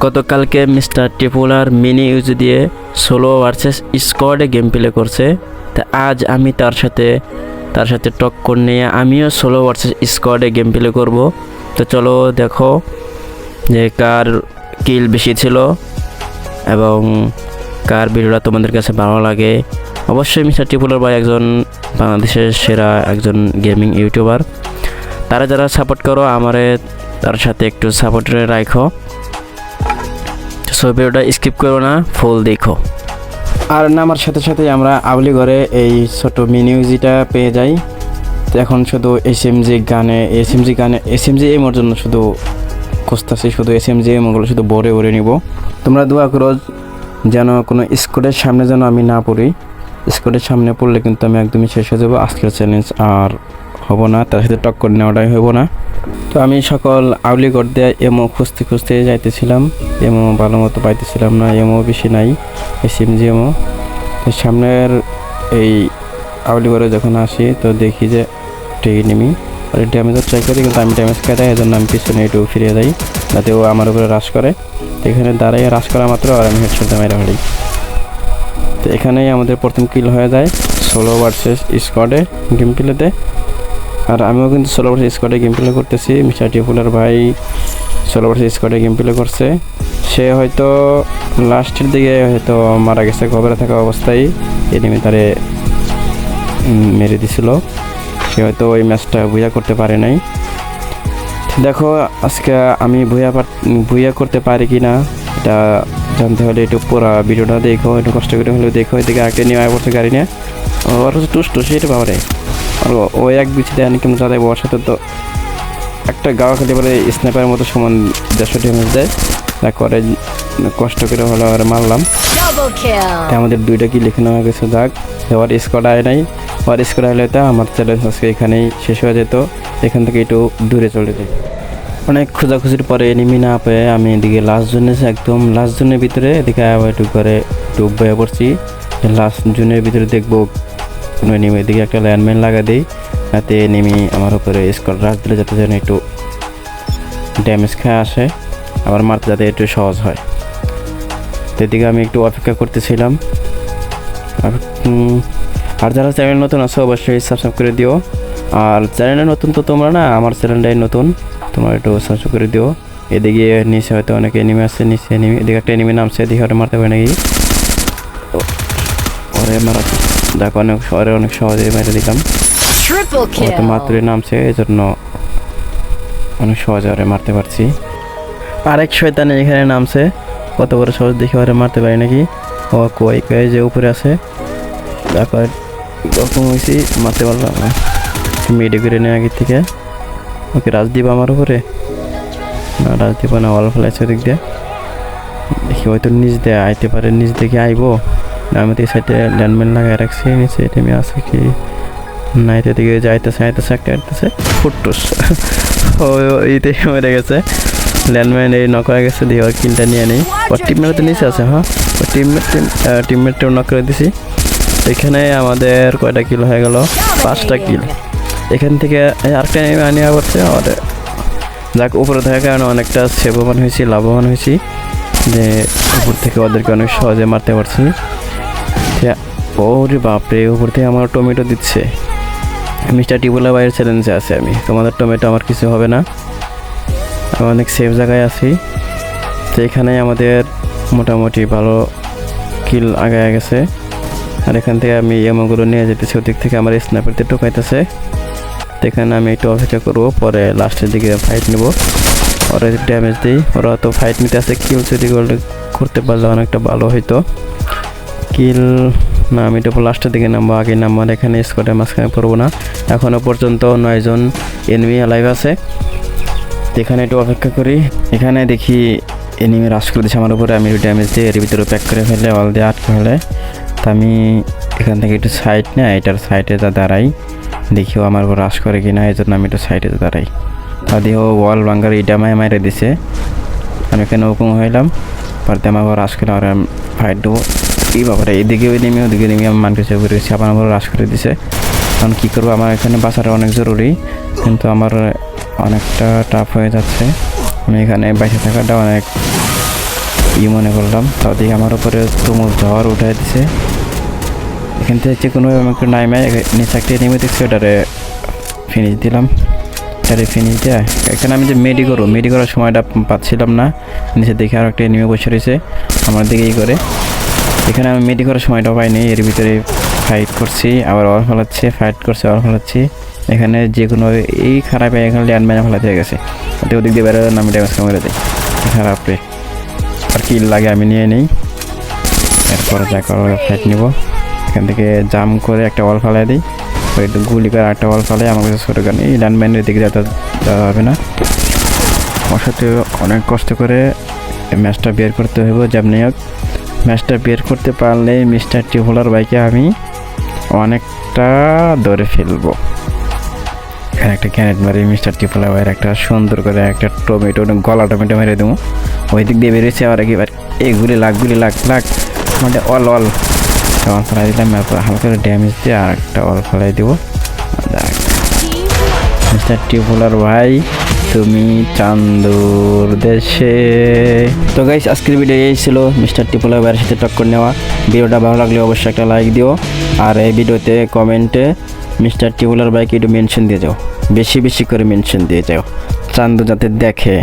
গতকালকে মিস্টার টিপুলার mini use দিয়ে সোলো ভার্সেস স্কোয়াডে গেম প্লে করছে, তা আজ আমি তার সাথে তার সাথে টক্কর নিয়ে আমিও সোলো ভার্সেস স্কোয়াডে গেম প্লে করব। তো চলো দেখো যে কার কিল বেশি ছিল এবং কার ভিডিওটা তোমাদের কাছে ভালো লাগে। অবশ্যই মিস্টার টিপুলার ভাই একজন বাংলাদেশের সেরা একজন গেমিং ইউটিউবার তারা যারা সাপোর্ট করো, আমারে তার সাথে একটু সাপোর্টে রাখো। সো ভিডিওটা স্কিপ করো না ফুল দেখো। আর নামার সাথে সাথে আমরা আবলি ঘরে এই ছোট মিনিউজিটা পেয়ে যাই। এখন শুধু এস এম জি গানে এস এম জি গানে এস এম জি এমোর জন্য শুধু খুঁজতেছি, শুধু এস এম জি এমোগুলো শুধু ভরে ভরে নিব। তোমরা দোয়া করো যেন কোনো স্কুলের সামনে যেন আমি না পড়ি। স্কুলের সামনে পড়লে কিন্তু আমি একদমই শেষ হয়ে যাব। আজকের চ্যালেঞ্জ আর হব না, তার সাথে টক্কর নেওয়াটাই হব না। তো আমি সকল আউলিগড় দিয়ে এমও খুঁজতে খুঁজতে যাইতেছিলাম। এমও ভালো মতো পাইতেছিলাম না এমও বেশি নাই, এসএমজি এমও তো সামনের এই আউলিগড়ে যখন আসি, তো দেখি যে টেকে নেমি আর ড্যামেজও ট্রাই করি, কিন্তু আমি ড্যামেজ খাই এই জন্য আমি পিছনে একটু ফিরে যাই, যাতে ও আমার উপরে রাশ করে। এখানে দাঁড়াই রাশ করা মাত্র, আর আমি হেডশটে মেরে হারি তো এখানেই আমাদের প্রথম কিল হয়ে যায়, ষোলো ভার্সেস স্কোয়াডে গেম প্লেতে আর আমিও কিন্তু ষোলো ভার্সেস স্কোয়াডে গেম প্লে করতেছি। মিস্টার টিপুলার ভাই ষোলো ভার্সেস স্কোয়াডে গেম প্লে করছে। সে হয়তো লাস্টের দিকে হয়তো মারা গেছে খবরে থাকা অবস্থায়। এনিমি তারে মেরে দিছিল। সে হয়তো ওই ম্যাচটা বুঝা করতে পারে নাই। দেখো, আজকে আমি ভুয়া ভুয়া করতে পারি কি না এটা জানতে হলে একটু পুরো ভিডিওটা দেখো, একটু কষ্ট করে হলেও দেখো। এদিকে আগে নিয়ে আয় পড়ছে গাড়ি নিয়ে। টুস টুস এটা আর ও- ও এক বিচি দেয় কেমন যাদের সাথে তো। একটা গাওয়া খেতে পারে স্ন্যাপের মতো সমান দেড়শো ড্যামেজ দেয়। তারপরে কষ্ট করে হলো আর মারলাম. তা আমাদের দুইটা কি লিখে নেওয়া গেছে যাক। ওর স্কোয়াড আয় নাই। ওর স্কোয়াড আইলে তো আমার চ্যালেঞ্জ আজকে এখানেই শেষ হয়ে যেত। এখান থেকে একটু দূরে চলে যাই। অনেক খোঁজাখুঁজির পরে এনিমি না পেয়ে আমি এদিকে লাস্ট জোনে একদম। লাস্ট জোনের ভিতরে এদিকে আবার একটু করে একটু বয়ে পড়ছি। লাস্ট জোনের ভিতরে দেখব কোনো এনিমি এদিকে একটা ল্যান্ডম্যান লাগা দিই। যাতে এনিমি আমার উপরে স্কোয়াড রাখ দিলে যাতে যেন একটু ড্যামেজ খেয়ে আসে আবার মারতে যাতে একটু সহজ হয়। তো এদিকে আমি একটু অপেক্ষা করতেছিলাম। আর, যারা চ্যানেল নতুন আছে অবশ্যই সাবস্ক্রাইব করে দিও। আর চ্যানেলে নতুন তো তোমরা না আমার চ্যানেলটাই নতুন তোমরা একটু সাবস্ক্রাইব করে দিও। এদিকে নিচে হয়তো অনেক এনিমি আছে নিচে এনিমি এদিকে একটা এনিমি নামছে এদিকে মারতে পারে নাকি? ওরে মারা দেখো অনেক শহরে অনেক সহজে মেরে দিলাম। মাত্রই নামছে এই জন্য অনেক সহজে ওরে মারতে পারছি। আরেক শয়তান এখানে নামছে কত বড় সহজ দেখে ওরে মারতে পারি নাকি? ও কই কয়ে যে উপরে আছে। তারপর রকম হয়েছি মারতে পারলাম না। মেডি করে নেই আগের থেকে। ওকে রাজদীপ আমার উপরে? না রাজ রাজদীপ না অল ফেলাইছে দিক দিয়ে। দেখি হয়তো নিচ দিয়ে আইতে পারে নিজ দিকে আইবো। আমি তো সাইডে ল্যান্ডম্যান লাগাই রাখছি নিচে এটিএমে আছে কি? না এটা দিকে যাইতেছে যাইতেছে, একটা যাইতেছে। ফুটটুস। ও এইতে মরে গেছে। ল্যান্ডম্যান এই নক হয়ে গেছে, দিয়ে ওর কিলটা নিয়ে নেই। ওর টিমমেট তো নিচে আছে হ্যাঁ? ওর টিমমেট টিমমেটটাও নক করে দিছি। এখানে আমাদের কয়টা কিল হয়ে গেল? পাঁচটা কিল এখান থেকে আরেকটা নেমে আনিয়া করছে আমাদের। যাক, উপরে থাকার কারণে অনেকটা সেববান হয়েছি, লাভবান হয়েছি। যে, উপর থেকে ওদেরকে অনেক সহজে মারতে পারছি। ওরে বাপরে উপর থেকে আমার টমেটো দিচ্ছে। মিস্টার টিবুলা বাইরের চ্যালেঞ্জে আছে আমি। তোমাদের টমেটো আমার কিছু হবে না। আমি অনেক সেফ জায়গায় আছি। তো আমাদের মোটামুটি ভালো কিল আগায় গেছে। আর এখান থেকে আমি এমোগুলো নিয়ে যেতেছি। ওদিক থেকে আমার স্ন্যাপারতে টোকাইতেছে তো এখানে আমি একটু অপেক্ষা করব। পরে লাস্টের দিকে ফাইট নেব। ওরা ড্যামেজ দিই ওরা তো ফাইট নিতে আসে। কিল যদি করতে পারলে অনেকটা ভালো হইতো। কিল। না, আমি তো লাস্টের দিকে নামবো আগে নাম্বার এখানে স্কোয়াডের মাঝখানে পড়ব না। এখনও পর্যন্ত নয়জন এনিমি লাইভ আছে। এখানে একটু অপেক্ষা করি। এখানে দেখি এনিমি রাশ করে দিচ্ছে আমার উপরে। আমি ড্যামেজ দিয়ে এর ভিতরে প্যাক করে ফেলে অল দিয়ে আটকে ফেলে। তা আমি এখান থেকে একটু সাইড না, এটার সাইডে যা দাঁড়াই। দেখি ও আমার উপর রাশ করে কিনা, এই জন্য আমি একটু সাইডে দাঁড়াই। তা দিয়ে ও ওয়াল ভাঙ্গার ইটা মায় মাইরে দিছে। আমি এখানে হুকুম হইলাম। পরে আমার উপর রাশ করে আর ফাইট দেবো। এই ব্যাপারে এইদিকে ওই নেমে ওদিকে নেমে আমি মানকে চেয়ে করে আমার উপর রাশ করে দিছে। কারণ কী করব, আমার এখানে বাঁচাটা অনেক জরুরি, কিন্তু আমার অনেকটা টাফ হয়ে যাচ্ছে। আমি এখানে বাইসে থাকাটা অনেক ই মনে করলাম। তাও দেখি আমার উপরে তুমুল ঝড় উঠাই দিছে। এখান থেকে যে কোনোভাবে আমাকে নাইমে নিচে একটা নেমে দেখছি, ওটারে ফিনিশ দিলাম। আরে ফিনিশ দেয়, এখানে আমি যে মেডি করব মেডি করার সময়টা পাচ্ছিলাম না। নিচে দেখে আর একটা নেমে বসে রয়েছে, আমার দিকে ই করে। এখানে আমি মেডি করার সময়টা পাইনি, এর ভিতরে ফাইট করছি, আবার অল ফেলাচ্ছি ফাইট করছি অল ফেলাচ্ছি। এখানে যে কোনো এই খারাপ এখানে ল্যান্ড মাইনে ফেলাতে হয়ে গেছে। ওতে ওদিক দিয়ে বেরোলে আমি ড্যামেজ কমে দিই। খারাপ রে আর কিল লাগে আমি নিয়ে নিই। এরপরে যা করো ফাইট নিব। এখান থেকে জাম করে একটা ওয়াল ফালাই দিই। ওই একটু গুলি করে একটা ওয়াল ফালাই, আমার কাছে ছোটো গান। এই ল্যান্ড মাইনের দিকে যাতে যাওয়া হবে না। ওর সাথে অনেক কষ্ট করে ম্যাচটা বের করতে হবে যেমনি হোক ম্যাচটা বের করতে পারলে মিস্টার টিভোলার বাইকে আমি অনেকটা ধরে ফেলব। এখানে একটা ক্যানেট মারি, মিস্টার টিপোলা ভাইয়ের একটা সুন্দর করে একটা টমেটো, গলা টমেটো মেরে দেবো। ওই দিক দিয়ে বেরিয়েছে আর একেবার, এগুলি লাখ গুলি লাখ লাখ মানে অল অল। অল ফেলাই দিলাম, এরপর হালকা করে ড্যামেজ দিয়ে আর একটা অল ফেলাই দেবো। মিস্টার টিপোলার ভাই তুমি চান্দুর দেশে। তো গাইস আজকের ভিডিও এই ছিল। মিস্টার টিপোলার ভাইয়ের সাথে টক্কর নেওয়া। ভিডিওটা ভালো লাগলে অবশ্যই একটা লাইক দিও। আর এই ভিডিওতে কমেন্টে মিস্টার টিপোলার ভাইকে একটু মেনশন দিয়ে যাও। বেশি বেশি করে মেনশন দিয়ে যাও। চান্দু যাতে দেখে।